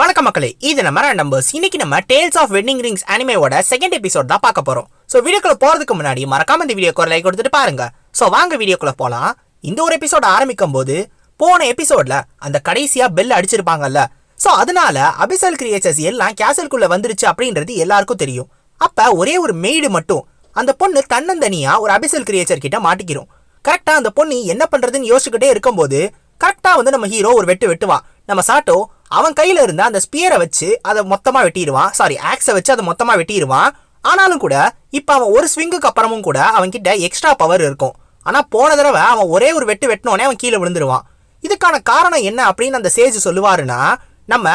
வணக்கம் மக்களே இது நம்ம நம்பர்ஸ் இன்னைக்கு நம்ம டேல்ஸ் ஆஃப் வெட்டிங் ரிங்ஸ் அனிமேவோட செகண்ட் எபிசோட் தான் பார்க்க போறோம். ஸோ வீடியோக்குள்ள போறதுக்கு முன்னாடி மறக்காம இந்த வீடியோக்கு ஒரு லைக் கொடுத்துட்டு பாருங்க. ஸோ வாங்க வீடியோக்குள்ள போலாம். இந்த ஒரு எபிசோட் ஆரம்பிக்கும் போது போன எபிசோட்ல அந்த கடைசியா பெல் அடிச்சிருப்பாங்கல்ல. ஸோ அதனால அபிசல் கிரியேச்சர்ஸ் எல்லாம் கேசல்குள்ள வந்துருச்சு அப்படின்றது எல்லாருக்கும் தெரியும். அப்ப ஒரே ஒரு மெய்டு மட்டும் அந்த பொண்ணு தன்னந்தனியா ஒரு அபிசல் கிரியேச்சர் கிட்ட மாட்டிக்கிறோம். கரெக்டா அந்த பொண்ணு என்ன பண்றதுன்னு யோசிச்சுக்கிட்டே இருக்கும்போது கரெக்டா வந்து நம்ம ஹீரோ ஒரு வெட்டு வெட்டுவா. நம்ம சாட்டோ அவன் கையில் இருந்த அந்த ஸ்பியரை வச்சு அதை மொத்தமாக வெட்டிடுவான். சாரி ஆக்ஸை வச்சு அதை மொத்தமாக வெட்டிடுவான். ஆனாலும் கூட இப்போ அவன் ஒரு ஸ்விங்குக்கு அப்புறமும் கூட அவன்கிட்ட எக்ஸ்ட்ரா பவர் இருக்கும். ஆனால் போன தடவை அவன் ஒரே ஒரு வெட்டு வெட்டினோடனே அவன் கீழே விழுந்துருவான். இதுக்கான காரணம் என்ன அப்படின்னு அந்த சேஜ் சொல்லுவாருன்னா நம்ம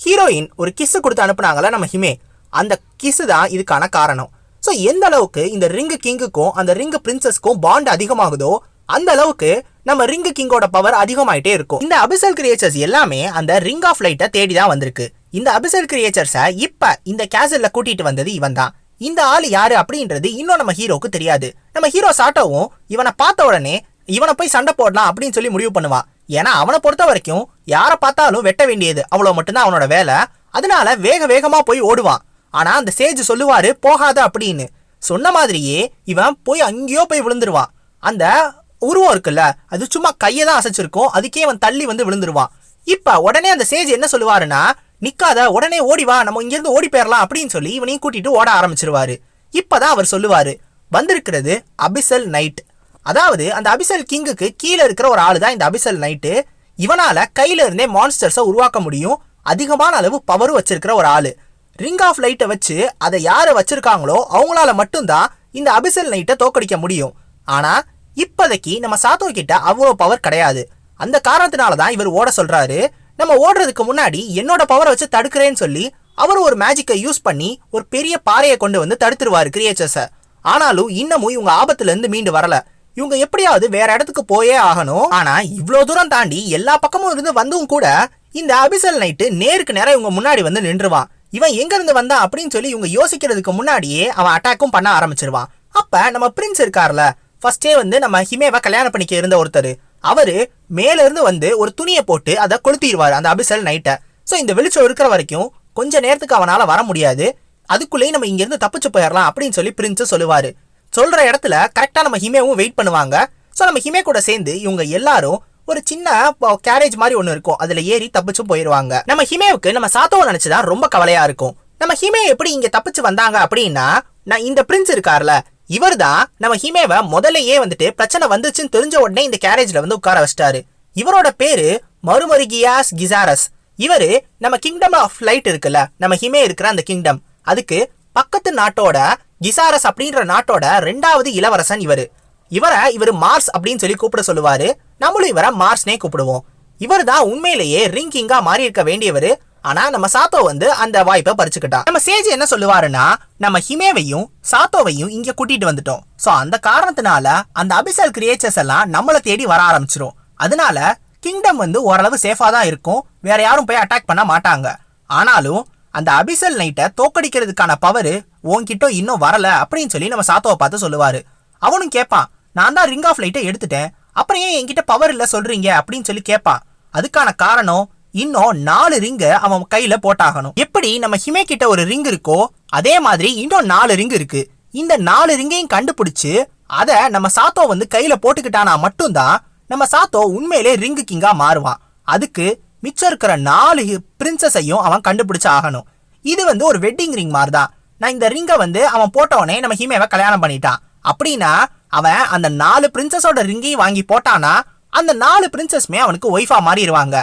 ஹீரோயின் ஒரு கிஸ்ஸு கொடுத்து அனுப்புனாங்கள நம்ம ஹிமே. அந்த கிஸ்ஸு தான் இதுக்கான காரணம். ஸோ எந்த அளவுக்கு இந்த ரிங்கு கிங்குக்கும் அந்த ரிங்கு பிரின்சஸ்க்கும் பாண்ட் அதிகமாகுதோ அந்த அளவுக்கு நம்ம ரிங்கு கிங்கோட பவர் அதிகமாயிட்டே இருக்கும். இந்த அபிசல் கிரியேச்சர்ஸ் எல்லாமே அந்த ரிங் ஆஃப் லைட்டை தேடி தான் வந்திருக்கு. இந்த அபிசல் கிரியேச்சர்ஸை இப்போ இந்த கேசல்ல கூட்டிட்டு வந்தது இவன் தான் இந்த ஆள் யாரு அப்படின்றது இன்னும் நம்ம ஹீரோக்கு தெரியாது. நம்ம ஹீரோ சாட்டோவும் இவனை பார்த்த உடனே இவனை போய் சண்டை போடலாம் அப்படின்னு சொல்லி முடிவு பண்ணுவான் ஏன்னா அவனை பொறுத்த வரைக்கும் யாரை பார்த்தாலும் வெட்ட வேண்டியது அவ்வளோ மட்டும்தான் அவனோட வேலை. அதனால வேக வேகமாக போய் ஓடுவான் ஆனால் அந்த சேஜ் சொல்லுவாரு போகாத அப்படின்னு. சொன்ன மாதிரியே இவன் போய் அங்கேயோ போய் விழுந்துருவான் அந்த உருவம் இருக்குல்ல அது சும்மா கையை தான் அசைச்சிருக்கும் அதுக்கே அவன் தள்ளி வந்து விழுந்துருவான் இப்போ உடனே அந்த சேஜ் என்ன சொல்லுவாருன்னா நிற்காத உடனே ஓடி வா நம்ம இங்கேருந்து ஓடி போயிடலாம் அப்படின்னு சொல்லி இவனையும் கூட்டிட்டு ஓட ஆரம்பிச்சிருவாரு. இப்பதான் அவர் சொல்லுவார் வந்திருக்கிறது அபிசல் நைட் அதாவது அந்த அபிசல் கிங்குக்கு கீழே இருக்கிற ஒரு ஆள் தான் இந்த அபிசல் நைட்டு இவனால் கையில இருந்தே மான்ஸ்டர்ஸை உருவாக்க முடியும் அதிகமான அளவு பவரும் வச்சிருக்கிற ஒரு ஆள். ரிங் ஆஃப் லைட்டை வச்சு அதை யாரை வச்சிருக்காங்களோ அவங்களால மட்டும்தான் இந்த அபிசல் நைட்டை தோக்கடிக்க முடியும். ஆனால் இப்போதைக்கு நம்ம சாத்தோ கிட்ட அவ்வளோ பவர் கிடையாது. அந்த காரணத்தினால தான் இவர் ஓட சொல்றாரு நம்ம ஓடுறதுக்கு முன்னாடி என்னோட பவரை வச்சு தடுக்கிறேன்னு சொல்லி அவர் ஒரு மேஜிக்கை யூஸ் பண்ணி ஒரு பெரிய பாறையை கொண்டு வந்து தடுத்துருவார் கிரியேச்சர்ஸை ஆனாலும் இன்னமும் இவங்க ஆபத்துலேருந்து மீண்டு வரல. இவங்க எப்படியாவது வேற இடத்துக்கு போயே ஆகணும். ஆனா இவ்வளோ தூரம் தாண்டி எல்லா பக்கமும் இருந்து வந்தும் கூட இந்த அபிசல் நைட்டு நேருக்கு நேரம் இவங்க முன்னாடி வந்து நின்றுவான். இவன் எங்க இருந்து வந்தான் அப்படின்னு சொல்லி இவங்க யோசிக்கிறதுக்கு முன்னாடியே அவன் அட்டாக்கும் பண்ண ஆரம்பிச்சிருவான். அப்ப நம்ம பிரின்ஸ் இருக்கார்ல ஃபஸ்ட்டே வந்து நம்ம ஹிமேவை கல்யாணம் பண்ணிக்க இருந்த ஒருத்தர். அவர் மேலேருந்து வந்து ஒரு துணியை போட்டு அதை கொளுத்திடுவார் அந்த அபிசல் நைட்டை. ஸோ இந்த வெளிச்சம் இருக்கிற வரைக்கும் கொஞ்ச நேரத்துக்கு அவனால் வர முடியாது. அதுக்குள்ளேயே நம்ம இங்கேருந்து தப்பிச்சு போயிடலாம் அப்படின்னு சொல்லி பிரின்ஸ் சொல்லுவார். சொல்கிற இடத்துல கரெக்டாக நம்ம ஹிமேவும் வெயிட் பண்ணுவாங்க. ஸோ நம்ம ஹிமே கூட சேர்ந்து இவங்க எல்லாரும் ஒரு சின்ன கேரேஜ் மாதிரி ஒன்று இருக்கும். அதில் ஏறி தப்பிச்சு போயிடுவாங்க நம்ம ஹிமேவுக்கு நம்ம சாத்தோவை நினைச்சுதான் ரொம்ப கவலையாக இருக்கும். நம்ம ஹிமே எப்படி இங்கே தப்பிச்சு வந்தாங்க அப்படின்னா நான் இந்த பிரின்ஸ் இருக்கார்ல இவர் தான் நம்ம ஹிமேவை முதல்லயே வந்துட்டு பிரச்சனை வந்துச்சுன்னு தெரிஞ்ச உடனே இந்த கேரேஜ்ல வந்து உட்கார வச்சிட்டாரு. இவரோட பேரு மறுமருகியாஸ் கிசாரஸ். இவரு நம்ம கிங்டம் ஆஃப் லைட் இருக்குல்ல நம்ம ஹிமே இருக்கிற அந்த கிங்டம் அதுக்கு பக்கத்து நாட்டோட கிசாரஸ் அப்படின்ற நாட்டோட ரெண்டாவது இளவரசன் இவரு. இவரை இவர் மார்ஸ் அப்படின்னு சொல்லி கூப்பிட சொல்லுவாரு. நம்மளும் இவரை மார்ஸ்னே கூப்பிடுவோம். இவர் தான் உண்மையிலேயே ரிங்கிங்கா மாறியிருக்க மாறி இருக்க வேண்டியவர். ஆனா நம்ம சாத்தோ வந்து அந்த வாய்ப்பை பறிச்சுக்கிட்டான். நம்ம சேஜ் என்ன சொல்லுவாருன்னா நம்ம ஹிமேவையும் சாத்தோவையும் இங்க கூட்டிட்டு வந்துட்டோம். சோ அந்த காரணத்தினால அந்த அபிசல் கிரியேச்சர்ஸ் எல்லாம் நம்மளை தேடி வர ஆரம்பிச்சிரும். அதனால கிங்டம் வந்து ஓரளவு சேஃபா தான் இருக்கும். வேற யாரும் போய் அட்டாக் பண்ண மாட்டாங்க. ஆனாலும் அந்த அபிசல் நைட்டை தோக்கடிக்கிறதுக்கான பவர் உன்கிட்ட இன்னும் வரல அப்படின்னு சொல்லி நம்ம சாத்தோவை பார்த்து சொல்லுவாரு. அவனும் கேட்பான் நான் தான் ரிங் ஆஃப் லைட்டை எடுத்துட்டேன். அப்புறம் ஏன் என்கிட்ட பவர் இல்லை சொல்றீங்க? அப்படின்னு சொல்லி கேட்பான் அதுக்கான காரணம் இன்னும் நாலு ரிங்க அவன் கையில போட்டாகணும். எப்படி நம்ம ஹிமே கிட்ட ஒரு ரிங் இருக்கோ அதே மாதிரி இன்னும் நாலு ரிங் இருக்கு. இந்த நாலு ரிங்கையும் கண்டுபிடிச்சு அதை நம்ம சாத்தோ வந்து கையில போட்டுக்கிட்டானா மட்டும்தான் நம்ம சாத்தோ உண்மையிலே ரிங்கு கிங்கா மாறுவான். அதுக்கு மிச்சம் இருக்கிற நாலு பிரின்சஸையும் அவன் கண்டுபிடிச்சு ஆகணும். இது வந்து ஒரு வெட்டிங் ரிங் மாதிரி தான் நான் இந்த ரிங்கை வந்து அவன் போட்டவனே நம்ம ஹிமேவை கல்யாணம் பண்ணிட்டான். அப்படின்னா அவன் அந்த நாலு பிரின்சஸோட ரிங்கையும் வாங்கி போட்டானா அந்த நாலு பிரின்சஸ்மே அவனுக்கு ஒய்ஃபா மாறிடுவாங்க.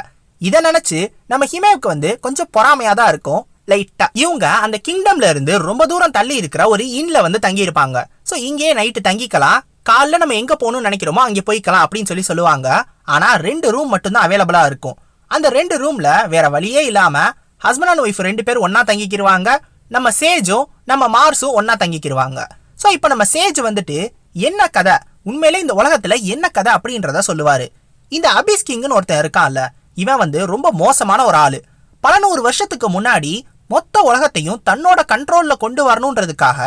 இதை நினச்சி நம்ம ஹிமேவுக்கு வந்து கொஞ்சம் பொறாமையாக தான் இருக்கும். லைட்டா இவங்க அந்த கிங்டம்ல இருந்து ரொம்ப தூரம் தள்ளி இருக்கிற ஒரு இன்ல வந்து தங்கி இருப்பாங்க ஸோ இங்கேயே நைட்டு தங்கிக்கலாம். காலைல நம்ம எங்க போகணும்னு நினைக்கிறோமோ அங்கே போய்க்கலாம் அப்படின்னு சொல்லி சொல்லுவாங்க. ஆனால் ரெண்டு ரூம் மட்டும்தான் அவைலபிளாக இருக்கும். அந்த ரெண்டு ரூம்ல வேற வழியே இல்லாமல் ஹஸ்பண்ட் அண்ட் ஒய்ஃப் ரெண்டு பேரும் ஒன்றா தங்கிக்கிடுவாங்க நம்ம சேஜும் நம்ம மார்ஸும் ஒன்றா தங்கிக்கிடுவாங்க ஸோ இப்போ நம்ம சேஜ் வந்துட்டு என்ன கதை? உண்மையிலே இந்த உலகத்தில் என்ன கதை அப்படின்றத சொல்லுவார். இந்த அபிஸ் கிங்னு ஒருத்தன் இருக்கான்ல இவன் வந்து ரொம்ப மோசமான ஒரு ஆளு. பல நூறு வருஷத்துக்கு முன்னாடி மொத்த உலகத்தையும் தன்னோட கண்ட்ரோல்ல கொண்டு வரணுன்றதுக்காக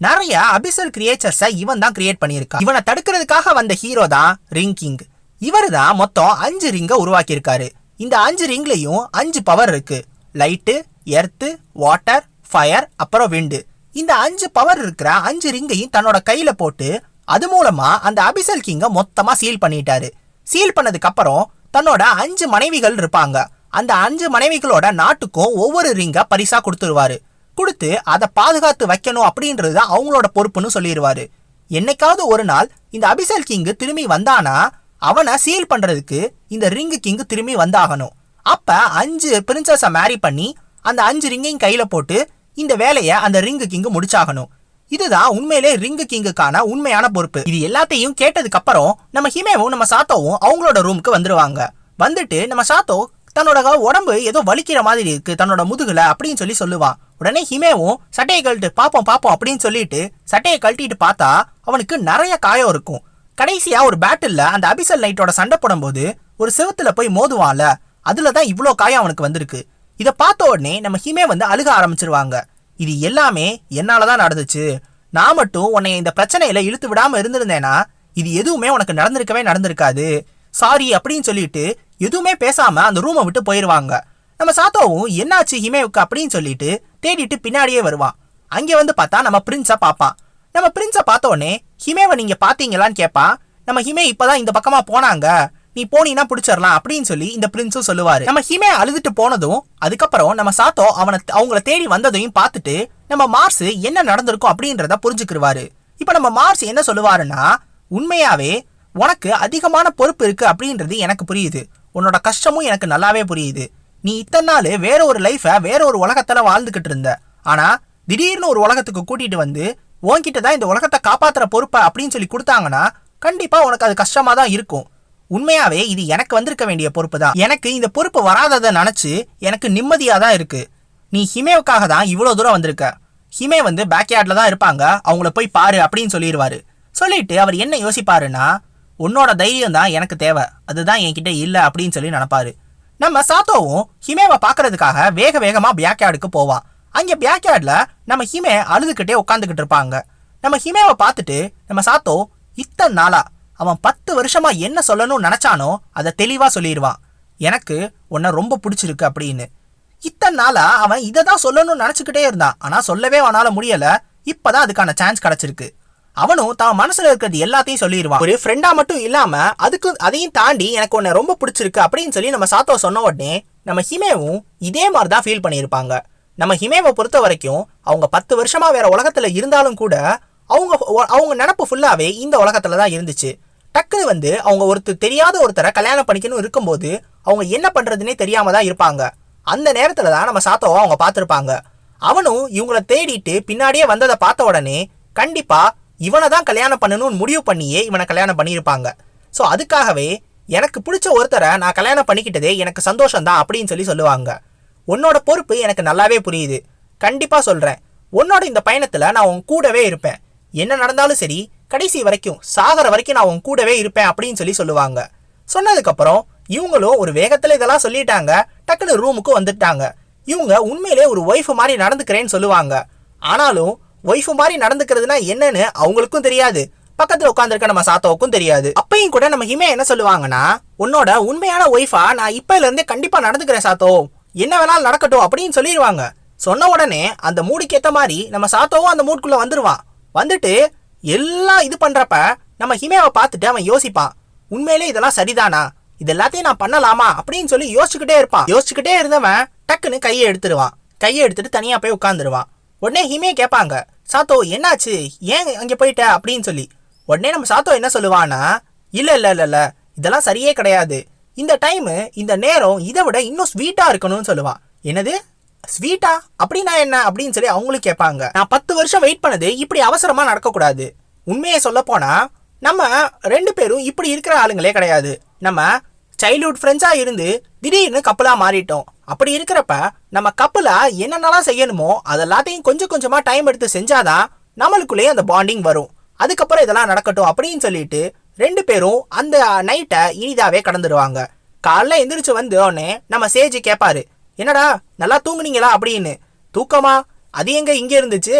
நிறைய அபிசல் கிரியேச்சர்ஸை இவன் தான் கிரியேட் பண்ணியிருக்கான். இவனை தடுக்கிறதுக்காக வந்த ஹீரோ தான் ரிங் கிங் இவர் தான் மொத்தம் அஞ்சு ரிங்கை உருவாக்கியிருக்காரு. இந்த அஞ்சு ரிங்லையும் அஞ்சு பவர் இருக்கு. லைட்டு எர்த்து வாட்டர் ஃபயர் அப்புறம் விண்டு இந்த அஞ்சு பவர் இருக்கிற அஞ்சு ரிங்கையும் தன்னோட கையில போட்டு அது மூலமா அந்த அபிசல் கிங்கை மொத்தமா சீல் பண்ணிட்டாரு. சீல் பண்ணதுக்கு அப்புறம் தன்னோட அஞ்சு மனைவிகள் இருப்பாங்க. அந்த அஞ்சு மனைவிகளோட நாட்டுக்கும் ஒவ்வொரு ரிங்கை பரிசா கொடுத்துருவாரு. கொடுத்து அதை பாதுகாத்து வைக்கணும் அப்படின்றது தான் அவங்களோட பொறுப்புன்னு சொல்லிடுவாரு என்னைக்காவது ஒரு நாள் இந்த அபிசல் கிங்கு திரும்பி வந்தானா அவனை சீல் பண்றதுக்கு இந்த ரிங்கு கிங் திரும்பி வந்தாகணும். அப்ப அஞ்சு பிரின்சஸை மேரி பண்ணி அந்த அஞ்சு ரிங்கையும் கையில போட்டு இந்த வேலையை அந்த ரிங்கு கிங் முடிச்சாகணும். இதுதான் உண்மையிலே ரிங்கு கிங்குக்கான உண்மையான பொறுப்பு. இது எல்லாத்தையும் கேட்டதுக்கு அப்புறம் நம்ம ஹிமேவும் நம்ம சாத்தோவும் அவங்களோட ரூமுக்கு வந்துருவாங்க. வந்துட்டு நம்ம சாத்தோ தன்னோட உடம்பு ஏதோ வலிக்கிற மாதிரி இருக்கு தன்னோட முதுகுல அப்படின்னு சொல்லி சொல்லுவான். உடனே ஹிமேவும் சட்டையை கழட்டு பாப்போம் பாப்போம் அப்படின்னு சொல்லிட்டு சட்டையை கழட்டிட்டு பார்த்தா அவனுக்கு நிறைய காயம் இருக்கும். கடைசியா ஒரு பேட்டில்ல அந்த அபிசல் நைட்டோட சண்டை போடும்போது ஒரு செவுத்துல போய் மோதுவான்ல. அதுல தான் இவ்வளோ காயம் அவனுக்கு வந்திருக்கு. இதை பார்த்த உடனே நம்ம ஹிமே வந்து அழுக ஆரம்பிச்சிருவாங்க. இது எல்லாமே என்னால தான் நடந்துச்சு. நான் மட்டும் உன்னை இந்த பிரச்சனையில இழுத்து விடாம இருந்திருந்தேனா? இது எதுவுமே உனக்கு நடந்திருக்கவே நடந்திருக்காது. சாரி அப்படின்னு சொல்லிட்டு எதுவுமே பேசாம அந்த ரூமை விட்டு போயிருவாங்க. நம்ம சாத்தோவும் என்னாச்சு ஹிமேவுக்கு? அப்படின்னு சொல்லிட்டு தேடிட்டு பின்னாடியே வருவான். அங்கே வந்து பார்த்தா நம்ம பிரின்ஸை பார்ப்பான். நம்ம பிரின்ஸை பார்த்தோன்னே ஹிமேவை நீங்கள் பார்த்தீங்களான்னு கேட்பான். நம்ம ஹிமே இப்பதான் இந்த பக்கமாக போனாங்க. நீ போனீன்னா பிடிச்சிடலாம் அப்படின்னு சொல்லி இந்த பிரின்ஸும் சொல்லுவாரு. நம்ம ஹிமே அழுதுட்டு போனதும் அதுக்கப்புறம் நம்ம சாத்தோ அவனை அவங்கள தேடி வந்ததையும் பார்த்துட்டு நம்ம மார்ஸ் என்ன நடந்திருக்கும் அப்படின்றத புரிஞ்சுக்கிருவாரு. இப்ப நம்ம மார்ஸ் என்ன சொல்லுவாருன்னா உண்மையாவே உனக்கு அதிகமான பொறுப்பு இருக்கு அப்படின்றது எனக்கு புரியுது. உன்னோட கஷ்டமும் எனக்கு நல்லாவே புரியுது. நீ இத்தனை நாள் வேற ஒரு லைஃபை வேற ஒரு உலகத்தில் வாழ்ந்துகிட்டு இருந்த. ஆனா திடீர்னு ஒரு உலகத்துக்கு கூட்டிட்டு வந்து உன்கிட்ட தான் இந்த உலகத்தை காப்பாத்துற பொறுப்பை அப்படின்னு சொல்லி கொடுத்தாங்கன்னா கண்டிப்பா உனக்கு அது கஷ்டமா தான் இருக்கும். உண்மையாவே இது எனக்கு வந்திருக்க வேண்டிய பொறுப்பு தான் எனக்கு இந்த பொறுப்பு வராததை நினச்சி எனக்கு நிம்மதியாக தான் இருக்கு. நீ ஹிமேவுக்காக தான் இவ்வளோ தூரம் வந்திருக்க. ஹிமே வந்து பேக்யார்டில் தான் இருப்பாங்க. அவங்கள போய் பாரு அப்படின்னு சொல்லிடுவாரு. சொல்லிட்டு அவர் என்ன யோசிப்பாருன்னா உன்னோட தைரியம் தான் எனக்கு தேவை. அதுதான் என்கிட்ட இல்லை அப்படின்னு சொல்லி நினப்பாரு. நம்ம சாத்தோவும் ஹிமேவை பார்க்கறதுக்காக வேக வேகமாக பேக்யார்டுக்கு போவான் அங்கே பேக்யார்டில் நம்ம ஹிமே அழுதுகிட்டே உட்காந்துக்கிட்டு இருப்பாங்க. நம்ம ஹிமேவை பார்த்துட்டு நம்ம சாத்தோ இத்தனை நாளாக அவன் பத்து வருஷமா என்ன சொல்லணும்னு நினைச்சானோ அதை தெளிவா சொல்லிடுவான் எனக்கு உன்னை ரொம்ப பிடிச்சிருக்கு அப்படின்னு. இத்தனை நாளா அவன் இதை தான் சொல்லணும்னு நினைச்சுக்கிட்டே இருந்தான். ஆனா சொல்லவே அவனால முடியல. இப்பதான் அதுக்கான சான்ஸ் கிடைச்சிருக்கு. அவனும் தான் மனசுல இருக்கிறது எல்லாத்தையும் சொல்லிடுவான் ஒரு ஃப்ரெண்டா மட்டும் இல்லாம அதுக்கு அதையும் தாண்டி எனக்கு உன்னை ரொம்ப பிடிச்சிருக்கு அப்படின்னு சொல்லி நம்ம சாத்தோ சொன்ன உடனே நம்ம ஹிமேவும் இதே மாதிரி தான் ஃபீல் பண்ணியிருப்பாங்க. நம்ம ஹிமேவை பொறுத்த வரைக்கும் அவங்க பத்து வருஷமா வேற உலகத்துல இருந்தாலும் கூட அவங்க அவங்க நினப்பு ஃபுல்லாவே இந்த உலகத்துல தான் இருந்துச்சு. டக்குன்னு வந்து அவங்க ஒருத்தர் தெரியாத ஒருத்தரை கல்யாணம் பண்ணிக்கணும் இருக்கும்போது அவங்க என்ன பண்ணுறதுனே தெரியாமல் தான் இருப்பாங்க. அந்த நேரத்தில் தான் நம்ம சாத்தோவை அவங்க பார்த்துருப்பாங்க. அவனும் இவங்கள தேடிட்டு பின்னாடியே வந்ததை பார்த்த உடனே கண்டிப்பாக இவனை தான் கல்யாணம் பண்ணணும்னு முடிவு பண்ணியே இவனை கல்யாணம் பண்ணியிருப்பாங்க. ஸோ அதுக்காகவே எனக்கு பிடிச்ச ஒருத்தரை நான் கல்யாணம் பண்ணிக்கிட்டதே எனக்கு சந்தோஷம் தான் அப்படின்னு சொல்லி சொல்லுவாங்க. உன்னோட பொறுப்பு எனக்கு நல்லாவே புரியுது. கண்டிப்பாக சொல்கிறேன் உன்னோட இந்த பயணத்தில் நான் உன் கூடவே இருப்பேன். என்ன நடந்தாலும் சரி கடைசி வரைக்கும் சாகர வரைக்கும் நான் உன் கூடவே இருப்பேன் அப்படின்னு சொல்லி சொல்லுவாங்க. சொன்னதுக்கப்புறம் இவங்களும் ஒரு வேகத்தில் இதெல்லாம் சொல்லிட்டாங்க. டக்குனு ரூமுக்கு வந்துட்டாங்க. இவங்க உண்மையிலே ஒரு ஒய்ஃப் மாதிரி நடந்துக்கிறேன்னு சொல்லுவாங்க. ஆனாலும் ஒய்ஃப் மாதிரி நடந்துக்கிறதுனா என்னன்னு அவங்களுக்கும் தெரியாது. பக்கத்தில் உட்காந்துருக்க நம்ம சாத்தோவுக்கும் தெரியாது. அப்பையும் கூட நம்ம ஹிமே என்ன சொல்லுவாங்கன்னா உன்னோட உண்மையான ஒய்ஃபா நான் இப்பையில இருந்தே நடந்துக்கிறேன் சாத்தோ. என்ன வேணாலும் நடக்கட்டும் அப்படின்னு சொல்லிடுவாங்க சொன்ன உடனே அந்த மூடுக்கு ஏற்ற மாதிரி நம்ம சாத்தோவும் அந்த மூட்குள்ளே வந்துருவான். வந்துட்டு எல்லாம் இது பண்ணுறப்ப நம்ம ஹிமேவை பார்த்துட்டு அவன் யோசிப்பான் உண்மையிலே இதெல்லாம் சரிதானா? இது எல்லாத்தையும் நான் பண்ணலாமா? அப்படின்னு சொல்லி யோசிச்சுக்கிட்டே இருப்பான். யோசிச்சுக்கிட்டே இருந்தவன் டக்குன்னு கையை எடுத்துருவான். கையை எடுத்துட்டு தனியாக போய் உட்காந்துருவான் உடனே ஹிமே கேட்பாங்க சாத்தோ என்னாச்சு? ஏன் அங்கே போயிட்ட? அப்படின்னு சொல்லி. உடனே நம்ம சாத்தோ என்ன சொல்லுவான்னா இல்லை இல்லை இல்லை இல்லை இதெல்லாம் சரியே கிடையாது. இந்த டைமு இந்த நேரம் இதை விட இன்னும் ஸ்வீட்டாக இருக்கணும்னு சொல்லுவான். என்னது? ஸ்வீட்டா? அப்படின்னா என்ன? அப்படின்னு சொல்லி அவங்களும் கேட்பாங்க. நான் பத்து வருஷம் வெயிட் பண்ணது இப்படி அவசரமா நடக்கக்கூடாது. உண்மையை சொல்ல போனா நம்ம ரெண்டு பேரும் இப்படி இருக்கிற ஆளுங்களே கிடையாது. நம்ம சைல்ட்ஹுட் ஃப்ரெண்ட்ஸாக இருந்து திடீர்னு கப்பலாக மாறிட்டோம். அப்படி இருக்கிறப்ப நம்ம கப்பலாக என்னென்னலாம் செய்யணுமோ அது எல்லாத்தையும் கொஞ்சம் கொஞ்சமாக டைம் எடுத்து செஞ்சாதான் நம்மளுக்குள்ளேயே அந்த பாண்டிங் வரும். அதுக்கப்புறம் இதெல்லாம் நடக்கட்டும் அப்படின்னு சொல்லிட்டு ரெண்டு பேரும் அந்த நைட்டை இனிதாவே கடந்துடுவாங்க காலைல எந்திரிச்சு வந்து உடனே நம்ம சேஜி கேட்பாரு என்னடா நல்லா தூங்குனீங்களா அப்படின்னு. தூக்கமா? அது எங்க இங்கே இருந்துச்சு?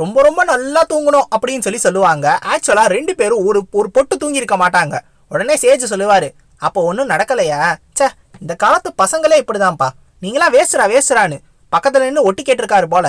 ரொம்ப ரொம்ப நல்லா தூங்கணும் அப்படின்னு சொல்லி சொல்லுவாங்க. ஆக்சுவலாக ரெண்டு பேரும் ஒரு ஒரு பொட்டு தூங்கியிருக்க மாட்டாங்க. உடனே சேஜ் சொல்லுவார் அப்போ ஒன்றும் நடக்கலையா? ச்சே இந்த காலத்து பசங்களே இப்படிதான்ப்பா. நீங்களாம் வேசுறா வேசுறான்னு பக்கத்துல நின்று ஒட்டி கேட்டிருக்காரு போல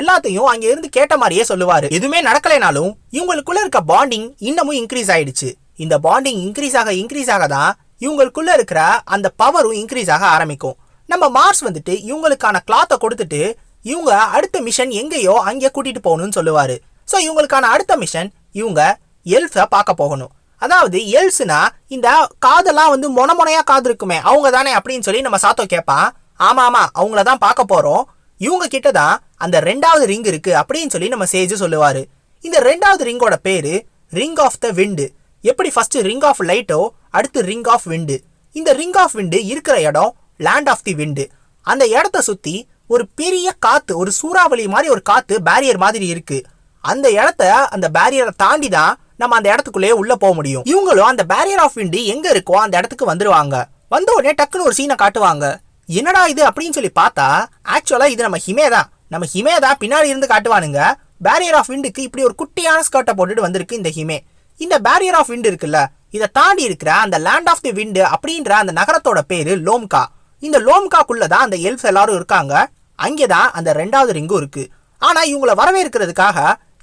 எல்லாத்தையும் அங்க இருந்து கேட்ட மாதிரியே சொல்லுவாரு. எதுவுமே நடக்கலைனாலும் இவங்களுக்குள்ள இருக்க பாண்டிங் இன்னமும் இன்க்ரீஸ் ஆயிடுச்சு. இந்த பாண்டிங் இன்க்ரீஸ் ஆக இன்க்ரீஸ் ஆக தான் இவங்களுக்குள்ள இருக்கிற அந்த பவரும் இன்க்ரீஸ் ஆக ஆரம்பிக்கும். நம்ம மார்ஸ் வந்துட்டு இவங்களுக்கான கிளாத்தை கொடுத்துட்டு இவங்க அடுத்த மிஷன் எங்கேயோ அங்கே கூட்டிட்டு போகணும்னு சொல்லுவாரு. ஸோ இவங்களுக்கான அடுத்த மிஷன் இவங்க எல்ஃபை பார்க்க போகணும். அதாவது எல்ஸ்னா இந்த காதெல்லாம் வந்து மொன காது இருக்குமே அவங்க தானே அப்படின்னு சொல்லி நம்ம சாத்தோ கேட்பான். ஆமா ஆமா அவங்கள தான் பார்க்க போறோம். இவங்க கிட்ட தான் அந்த ரெண்டாவது ரிங் இருக்கு அப்படின்னு சொல்லி நம்ம சேஜ் சொல்லுவாரு. இந்த ரெண்டாவது ரிங்கோட பேரு ரிங் ஆஃப் த விண்டு எப்படி ஃபர்ஸ்ட் ரிங் ஆஃப் லைட்டோ அடுத்து ரிங் ஆஃப் விண்டு இந்த ரிங் ஆஃப் விண்டு இருக்கிற இடம் லேண்ட் ஆஃப் தி விண்டு அந்த இடத்த சுற்றி ஒரு பெரிய காற்று ஒரு சூறாவளி மாதிரி ஒரு காற்று பேரியர் மாதிரி இருக்குது அந்த இடத்த அந்த பேரியரை தாண்டி தான் நம்ம அந்த இடத்துக்குள்ளேயே உள்ளே போக முடியும். இவங்களும் அந்த பேரியர் ஆஃப் விண்டு எங்கே இருக்கோ அந்த இடத்துக்கு வந்துடுவாங்க வந்த உடனே டக்குன்னு ஒரு சீனை காட்டுவாங்க. என்னடா இது அப்படின்னு சொல்லி பார்த்தா ஆக்சுவலாக இது நம்ம ஹிமே தான். நம்ம ஹிமே தான் பின்னாடி இருந்து காட்டுவானுங்க. பேரியர் ஆஃப் விண்டுக்கு இப்படி ஒரு குட்டியான ஸ்கர்ட்டை போட்டுட்டு வந்திருக்கு இந்த ஹிமே. இந்த பேரியர் ஆஃப் விண்டு இருக்குல்ல இதை தாண்டி இருக்கிற அந்த லேண்ட் ஆஃப் தி விண்டு அப்படின்ற அந்த நகரத்தோட பேரு லோம்கா. இந்த லோம்காக்குள்ள தான் அந்த எல்ஃப் எல்லாரும் இருக்காங்க. அங்கே தான் அந்த ரெண்டாவது ரிங்கும் இருக்குது ஆனால் இவங்கள வரவேற்கிறதுக்காக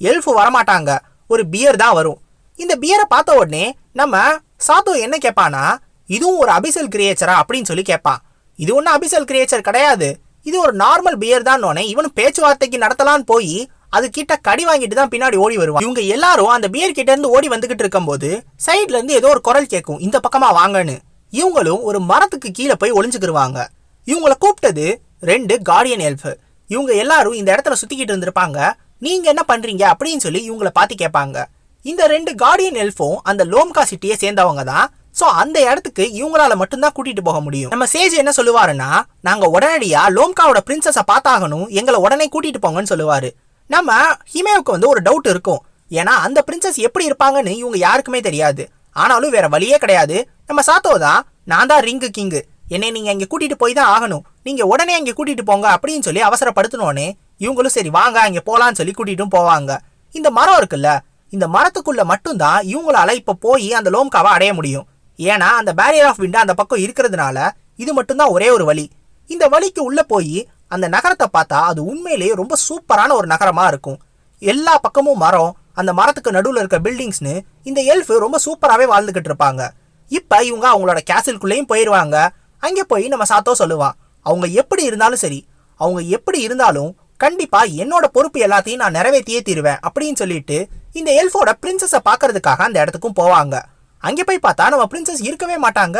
எல்ஃப் வரமாட்டாங்க. ஒரு பியர் தான் வரும். இந்த பியரை பார்த்த உடனே நம்ம சாத்தோ என்ன கேட்பானா இதுவும் ஒரு அபிசல் கிரியேச்சரா அப்படின்னு சொல்லி கேட்பான். இது ஒன்றும் அபிசல் கிரியேச்சர் கிடையாது. இது ஒரு நார்மல் பியர் தான் இவனும் பேச்சுவார்த்தைக்கு நடத்தலான்னு போய் அது கிட்ட கடி வாங்கிட்டு தான் பின்னாடி ஓடி வருவான். இவங்க எல்லாரும் அந்த பியர் கிட்ட இருந்து ஓடி வந்துகிட்டு இருக்கும்போது சைட்ல இருந்து ஏதோ ஒரு குரல் கேட்கும். இந்த பக்கமா வாங்கன்னு. இவங்களும் ஒரு மரத்துக்கு கீழே போய் ஒளிஞ்சுக்கிருவாங்க. இவங்கள கூப்பிட்டது ரெண்டு கார்டியன் எல்ஃபு இவங்க எல்லாரும் இந்த இடத்துல சுற்றிக்கிட்டு இருந்திருப்பாங்க. நீங்கள் என்ன பண்ணுறீங்க அப்படின்னு சொல்லி இவங்கள பார்த்து கேட்பாங்க. இந்த ரெண்டு கார்டியன் எல்ஃபும் அந்த லோம்கா சிட்டியை சேர்ந்தவங்க தான். ஸோ அந்த இடத்துக்கு இவங்களால மட்டும்தான் கூட்டிகிட்டு போக முடியும். நம்ம சேஜ் என்ன சொல்லுவாருன்னா நாங்கள் உடனடியாக லோம்காவோட பிரின்சஸை பார்த்தாகணும். எங்களை உடனே கூட்டிகிட்டு போங்கன்னு சொல்லுவார். நம்ம ஹிமேவுக்கு வந்து ஒரு டவுட் இருக்கும். ஏன்னா அந்த பிரின்சஸ் எப்படி இருப்பாங்கன்னு இவங்க யாருக்குமே தெரியாது. ஆனாலும் வேற வழியே கிடையாது. நம்ம சாத்தோ தான் நான் தான் ரிங்கு கிங்கு. என்னை நீங்கள் இங்கே கூட்டிகிட்டு போய் தான் ஆகணும். நீங்கள் உடனே அங்கே கூட்டிகிட்டு போங்க அப்படின்னு சொல்லி அவசரப்படுத்தினோடனே இவங்களும் சரி வாங்க அங்கே போகலான்னு சொல்லி கூட்டிகிட்டும் போவாங்க. இந்த மரம் இருக்குல்ல இந்த மரத்துக்குள்ளே மட்டும்தான் இவங்களால இப்போ போய் அந்த லோம்காவை அடைய முடியும். ஏன்னா அந்த பேரியர் ஆஃப் விண்டா அந்த பக்கம் இருக்கிறதுனால இது மட்டும்தான் ஒரே ஒரு வழி. இந்த வழிக்கு உள்ளே போய் அந்த நகரத்தை பார்த்தா அது உண்மையிலேயே ரொம்ப சூப்பரான ஒரு நகரமாக இருக்கும். எல்லா பக்கமும் மரம் அந்த மரத்துக்கு நடுவில் இருக்க பில்டிங்ஸ்னு இந்த எல்ஃபு ரொம்ப சூப்பராகவே வாழ்ந்துக்கிட்டு இருப்பாங்க. இப்போ இவங்க அவங்களோட கேசல்குள்ளேயும் போயிடுவாங்க அங்கே போய் நம்ம சாத்தோ சொல்லுவான். அவங்க எப்படி இருந்தாலும் சரி அவங்க எப்படி இருந்தாலும் கண்டிப்பாக என்னோட பொறுப்பு எல்லாத்தையும் நான் நிறைவேற்றியே தீருவேன் அப்படின்னு சொல்லிட்டு இந்த எல்ஃபோட பிரின்சஸை பார்க்கறதுக்காக அந்த இடத்துக்கும் போவாங்க. அங்கே போய் பார்த்தா நம்ம பிரின்சஸ் இருக்கவே மாட்டாங்க.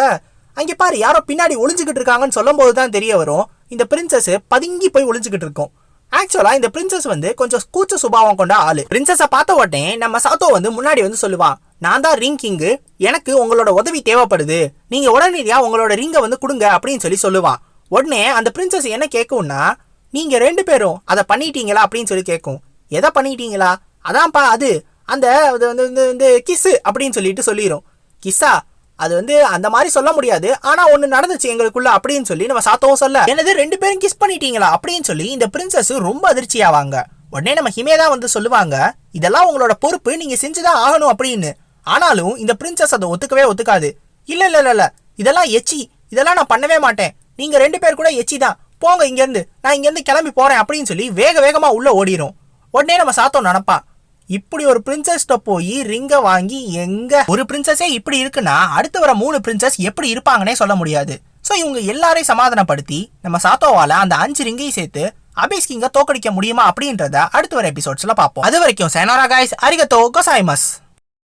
அங்கே பாரு யாரோ பின்னாடி ஒளிஞ்சுக்கிட்டு இருக்காங்கன்னு சொல்லும் போது தான் தெரிய வரும். இந்த பிரின்சஸ் பதுங்கி போய் ஒளிஞ்சுக்கிட்டு இருக்கும். ஆக்சுவலா இந்த பிரின்சஸ் வந்து கொஞ்சம் கூச்ச சுபாவம் கொண்ட ஆளு. பிரின்சஸை பார்த்த உடனே நம்ம சாத்தோ வந்து முன்னாடி வந்து சொல்லுவான் நான் தான் ரிங் கிங்கு எனக்கு உங்களோட உதவி தேவைப்படுது. நீங்க உடனடியா உங்களோட ரிங்கை வந்து கொடுங்க அப்படின்னு சொல்லி சொல்லுவான் உடனே அந்த பிரின்சஸ் என்ன கேட்கும்னா நீங்க ரெண்டு பேரும் அதை பண்ணிட்டீங்களா? அப்படின்னு சொல்லி கேட்கும் எதை பண்ணிட்டீங்களா? அதான்ப்பா அது. அந்த அது வந்து வந்து- வந்து கிஸ்ஸு அப்படின்னு சொல்லிட்டு சொல்லிடும் கிஸ்ஸா அது வந்து அந்த மாதிரி சொல்ல முடியாது. ஆனா ஒண்ணு நடந்துச்சு எங்களுக்குள்ள அப்படின்னு சொல்லி நம்ம சாத்தவும் சொல்ல. என்னது ரெண்டு பேரும் கிஸ் பண்ணிட்டீங்களா? அப்படின்னு சொல்லி இந்த பிரின்சஸ் ரொம்ப அதிர்ச்சி ஆவாங்க உடனே நம்ம ஹிமே தான் வந்து சொல்லுவாங்க இதெல்லாம் உங்களோட பொறுப்பு நீங்க செஞ்சுதான் ஆகணும் அப்படின்னு. ஆனாலும் இந்த பிரின்சஸ் அதை ஒத்துக்கவே ஒத்துக்காது. இல்ல இல்ல இல்ல இதெல்லாம் எச்சி. இதெல்லாம் நான் பண்ணவே மாட்டேன். நீங்க ரெண்டு பேர் கூட எச்சி தான். போங்க இங்கேருந்து. நான் இங்கேருந்து கிளம்பி போறேன் அப்படின்னு சொல்லி வேக வேகமா உள்ள ஓடிரும். உடனே நம்ம சாத்தோம் நினப்பான். இப்படி ஒரு பிரின்சஸ்ட போய் ரிங்க வாங்கி எங்க ஒரு பிரின்சஸே இப்படி இருக்குன்னா அடுத்து வர மூணு பிரின்சஸ் எப்படி இருப்பாங்கன்னே சொல்ல முடியாது. சோ இவங்க எல்லாரையும் சமாதானப்படுத்தி நம்ம சாத்தோவால அந்த அஞ்சு ரிங்கையும் சேர்த்து அபேஸ் கிங்க தோக்கடிக்க முடியுமா அப்படின்றத அடுத்து வர எபிசோட்ஸ்ல பார்ப்போம். அது வரைக்கும் சேனாரா காய்ஸ் அரிகத்தோ கோசாய்மஸ்